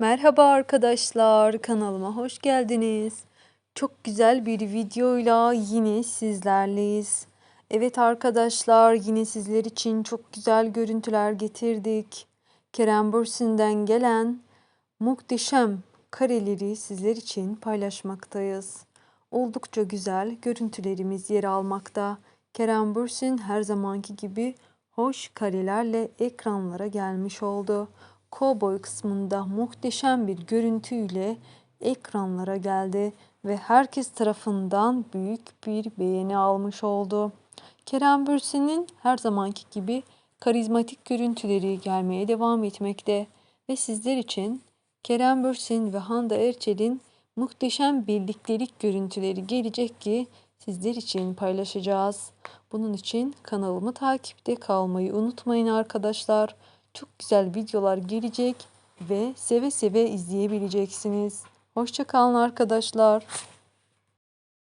Merhaba arkadaşlar, kanalıma hoş geldiniz. Çok güzel bir videoyla yine sizlerleyiz. Evet arkadaşlar, yine sizler için çok güzel görüntüler getirdik. Kerem Bürsin'den gelen muhteşem kareleri sizler için paylaşmaktayız. Oldukça güzel görüntülerimiz yer almakta. Kerem Bürsin her zamanki gibi hoş karelerle ekranlara gelmiş oldu. Cowboy kısmında muhteşem bir görüntüyle ekranlara geldi ve herkes tarafından büyük bir beğeni almış oldu. Kerem Bürsin'in her zamanki gibi karizmatik görüntüleri gelmeye devam etmekte ve sizler için Kerem Bürsin ve Hande Erçel'in muhteşem birliktelik görüntüleri gelecek ki sizler için paylaşacağız. Bunun için kanalımı takipte kalmayı unutmayın arkadaşlar. Çok güzel videolar gelecek ve seve seve izleyebileceksiniz. Hoşçakalın arkadaşlar.